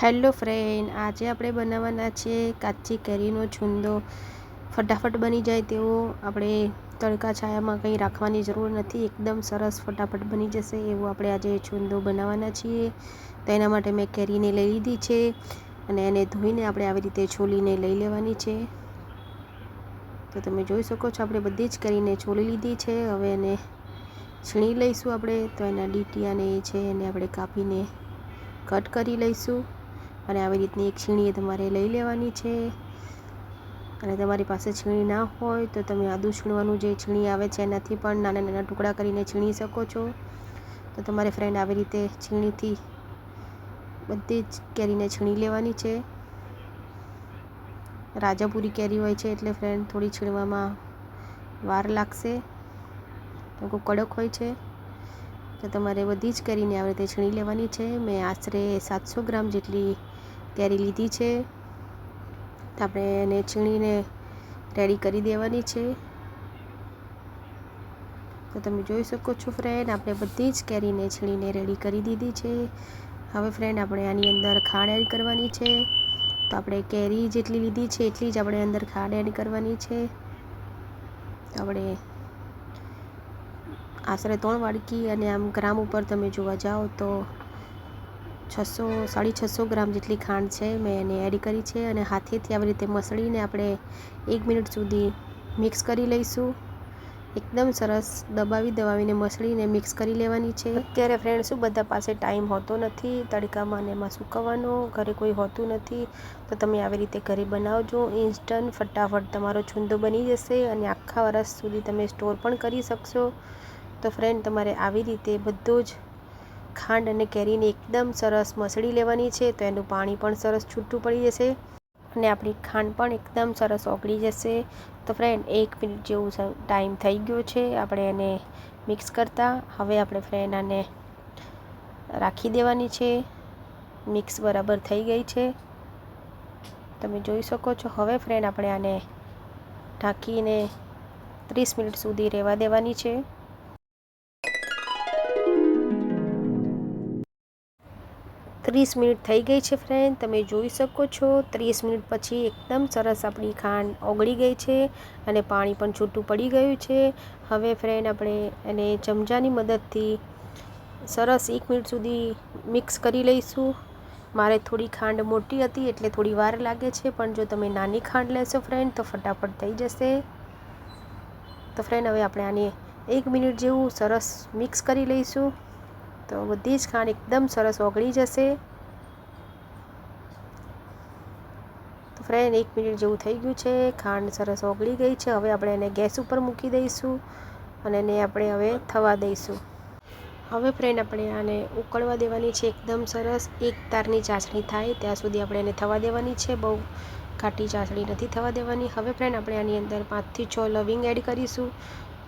Hello friend, આજે આપણે બનાવવાના છે કાચી કેરીનો છુંદો. ફટાફટ બની જાય તેવો આપણે તડકા છાયામાં કંઈ રાખવાની જરૂર નથી, એકદમ સરસ ફટાફટ બની જશે એવો આપણે આજે છુંદો બનાવવાના છીએ. તો એના માટે મેં કેરીને લઈ લીધી છે અને એને ધોઈને આપણે આવી રીતે છોલીને લઈ લેવાની છે. તો તમે જોઈ શકો છો આપણે બધી જ કેરીને છોલી લીધી છે. હવે એને છીણી લઈશું આપણે. તો એના ડીટીયાને એ છે એને આપણે કાપીને કટ કરી લઈશું. અને આવી રીતની એક છીણી તમારે લઈ લેવાની છે. અને તમારી પાસે છીણી ના હોય તો તમે આદું છીણવાનું જે છીણી આવે છે, એનાથી પણ નાના નાના ટુકડા કરીને છીણી શકો છો. તો તમારે ફ્રેન્ડ આવી રીતે છીણીથી બધી જ કેરીને છીણી લેવાની છે. રાજાપુરી કેરી હોય છે એટલે ફ્રેન્ડ થોડી છીણવામાં વાર લાગશે. તો કડક હોય છે. તો તમારે બધી જ કેરીને આવી રીતે છીણી લેવાની છે. મેં આશરે સાતસો ગ્રામ જેટલી કેરી લીધી છે. તો આપણે એને છીણીને રેડી કરી દેવાની છે. તો તમે જોઈ શકો છો ફ્રેન્ડ આપણે બધી જ કેરીને છીણીને રેડી કરી દીધી છે. હવે ફ્રેન્ડ આપણે આની અંદર ખાંડ એડ કરવાની છે. તો આપણે કેરી જેટલી લીધી છે, એટલી જ આપણે અંદર ખાંડ એડ કરવાની છે. આપણે આશરે ત્રણ વાડકી અને આમ ગ્રામ ઉપર તમે જોવા જાઓ તો છસો, સાડી છસો ગ્રામ જેટલી ખાંડ છે મેં એને એડ કરી છે અને હાથેથી આવી રીતે મસળીને આપણે એક મિનિટ સુધી મિક્સ કરી લઈશું. એકદમ સરસ દબાવી દબાવીને મસળીને મિક્સ કરી લેવાની છે. અત્યારે ફ્રેન્ડ શું બધા પાસે ટાઈમ હોતો નથી, તડકામાં અને એમાં સુકવવાનો, ઘરે કોઈ હોતું નથી, તો તમે આવી રીતે ઘરે બનાવજો. ઇન્સ્ટન્ટ ફટાફટ તમારો છુંદો બની જશે અને આખા વરસ સુધી તમે સ્ટોર પણ કરી શકશો. તો ફ્રેન્ડ તમારે આવી રીતે બધું જ ખાંડ અને કેરીને એકદમ સરસ મસળી લેવાની છે, તો એનું પાણી પણ સરસ છૂટું પડી જશે અને આપણી ખાંડ પણ એકદમ સરસ ઓગળી જશે. તો ફ્રેન્ડ એક મિનિટ જેવું ટાઈમ થઈ ગયો છે, આપણે એને મિક્સ કરતા. હવે આપણે ફ્રેન્ડ આને રાખી દેવાની છે. મિક્સ બરાબર થઈ ગઈ છે. તમે જોઈ શકો છો, હવે ફ્રેન્ડ આપણે આને ઢાંકીને ત્રીસ મિનિટ સુધી રહેવા દેવાની છે. ત્રીસ મિનિટ થઈ ગઈ છે ફ્રેન્ડ તમે જોઈ શકો છો. ત્રીસ મિનિટ પછી એકદમ સરસ આપણી ખાંડ ઓગળી ગઈ છે અને પાણી પણ છૂટું પડી ગયું છે. હવે ફ્રેન્ડ આપણે એને ચમચાની મદદથી સરસ એક મિનિટ સુધી મિક્સ કરી લઈશું. મારે થોડી ખાંડ મોટી હતી એટલે થોડી વાર લાગે છે, પણ જો તમે નાની ખાંડ લેશો ફ્રેન્ડ તો ફટાફટ થઈ જશે. તો ફ્રેન્ડ હવે આપણે આને એક મિનિટ જેવું સરસ મિક્સ કરી લઈશું. તો બધી જ ખાંડ એકદમ સરસ ઓગળી જશે. તો ફ્રેન્ડ એક મિનિટ જેવું થઈ ગયું છે. ખાંડ સરસ ઓગળી ગઈ છે. હવે આપણે એને ગેસ ઉપર મૂકી દઈશું અને એને આપણે હવે થવા દઈશું. હવે ફ્રેન્ડ આપણે આને ઉકળવા દેવાની છે. એકદમ સરસ. એક તારની ચાસણી થાય. ત્યાં સુધી આપણે એને થવા દેવાની છે. બહુ ઘાટી ચાસણી નથી થવા દેવાની. હવે ફ્રેન્ડ આપણે આની અંદર પાંચથી છ લવિંગ એડ કરીશું.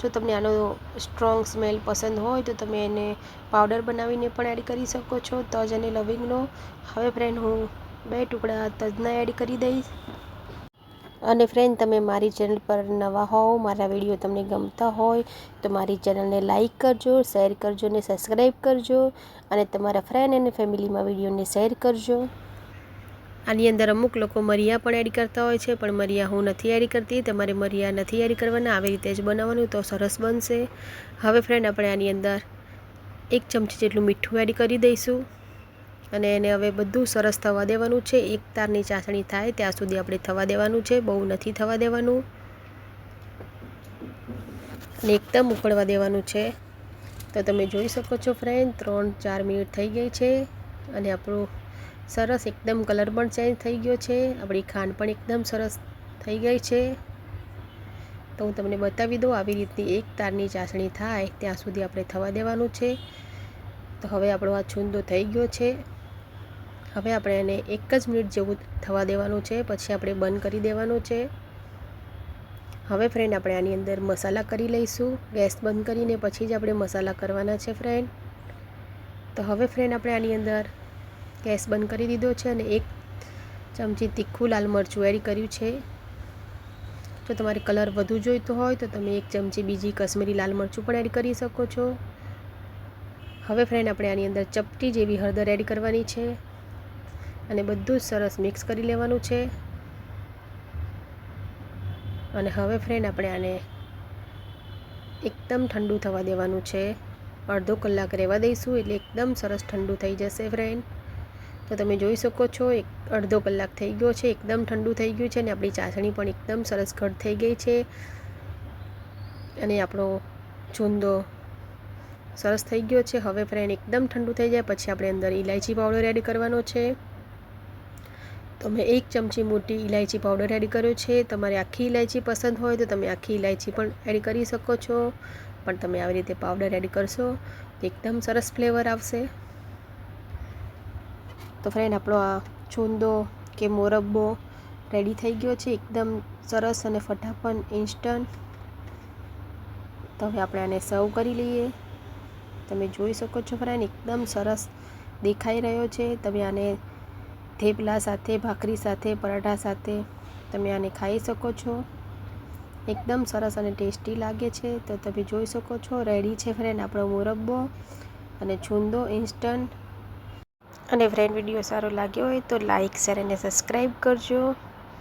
જો તમને આનો સ્ટ્રોંગ સ્મેલ પસંદ હોય તો તમે એને પાવડર બનાવીને પણ એડ કરી શકો છો તજ અને લવિંગનો. હવે ફ્રેન્ડ હું બે ટુકડા તજના એડ કરી દઈશ. અને ફ્રેન્ડ તમે મારી ચેનલ પર નવા હોવ, મારા વીડિયો તમને ગમતા હોય, તો મારી ચેનલને લાઇક કરજો શેર કરજો અને સબસ્ક્રાઈબ કરજો. અને તમારા ફ્રેન્ડ અને ફેમિલીમાં વિડીયોને શેર કરજો. આની અંદર અમુક લોકો મરિયા પણ એડ કરતા હોય છે, પણ મરિયા હું નથી એડ કરતી, તમારે મરિયા નથી એડ કરવાના, આવી રીતે જ બનાવવાનું તો સરસ બનશે. હવે ફ્રેન્ડ આપણે આની અંદર એક ચમચી જેટલું મીઠું એડ કરી દઈશું અને એને હવે બધું સરસ થવા દેવાનું છે. એક તારની ચાસણી થાય ત્યાં સુધી આપણે થવા દેવાનું છે, બહુ નથી થવા દેવાનું. અને એકદમ ઉકળવા દેવાનું છે. તો તમે જોઈ શકો છો ફ્રેન્ડ ત્રણ ચાર મિનિટ થઈ ગઈ છે અને આપણું સરસ એકદમ કલર પણ ચેન્જ થઈ ગયો છે. આપણી ખાંડ પણ એકદમ સરસ થઈ ગઈ છે. તો હું તમને બતાવી દઉં આવી રીતની એક તારની ચાસણી થાય ત્યાં સુધી આપણે થવા દેવાનું છે. તો હવે આપણો આ છૂંદો થઈ ગયો છે. હવે આપણે એને એક જ મિનિટ જેવું થવા દેવાનું છે. પછી આપણે બંધ કરી દેવાનું છે. હવે ફ્રેન્ડ આપણે આની અંદર મસાલા કરી લઈશું. ગેસ બંધ કરીને પછી જ આપણે મસાલા કરવાના છે ફ્રેન્ડ તો હવે ફ્રેન્ડ આપણે આની અંદર ગેસ બંધ કરી દીધો છે અને એક ચમચી તીખું લાલ મરચું એડ કર્યું છે. જો તમારે કલર વધુ જોઈતો હોય તો તમે એક ચમચી બીજી કશ્મીરી લાલ મરચું પણ એડ કરી શકો છો. હવે ફ્રેન્ડ આપણે આની અંદર ચપટી જેવી હળદર એડ કરવાની છે અને બધું જ સરસ મિક્સ કરી લેવાનું છે. અને હવે ફ્રેન્ડ આપણે આને એકદમ ઠંડુ થવા દેવાનું છે. અડધો કલાક રહેવા દઈશું એટલે એકદમ સરસ ઠંડુ થઈ જશે ફ્રેન્ડ તો તમે જોઈ શકો છો, એક અડધો કલાક થઈ ગયો છે, એકદમ ઠંડુ થઈ ગયું છે અને આપણી ચાસણી પણ એકદમ સરસ ઘટ થઈ ગઈ છે. અને આપણો ચૂંદો સરસ થઈ ગયો છે. હવે ફ્રેન્ડ એકદમ ઠંડુ થઈ જાય, પછી આપણે અંદર ઇલાયચી પાવડર એડ કરવાનો છે. તો મેં એક ચમચી મોટી ઇલાયચી પાવડર એડ કર્યો છે. તમારે આખી ઇલાયચી પસંદ હોય તો તમે આખી ઇલાયચી પણ એડ કરી શકો છો. પણ તમે આવી રીતે પાવડર એડ કરશો એકદમ સરસ ફ્લેવર આવશે. તો ફ્રેન્ડ, આપણો આ છુંદો કે મોરબ્બો રેડી થઈ ગયો છે. એકદમ સરસ અને ફટાફટ ઇન્સ્ટન્ટ તો હવે આપણે આને સર્વ કરી લઈએ. તમે જોઈ શકો છો ફ્રેન્ડ, એકદમ સરસ દેખાઈ રહ્યો છે. તમે આને થેપલા સાથે, ભાખરી સાથે, પરાઠા સાથે તમે આને ખાઈ શકો છો. એકદમ સરસ અને ટેસ્ટી લાગે છે. તો તમે જોઈ શકો છો રેડી છે ફ્રેન્ડ આપણો મોરબ્બો અને છુંદો ઇન્સ્ટન્ટ અને ફ્રેન્ડ વીડિયો સારો લાગ્યો હોય તો લાઇક શેર અને સબસ્ક્રાઈબ કરજો.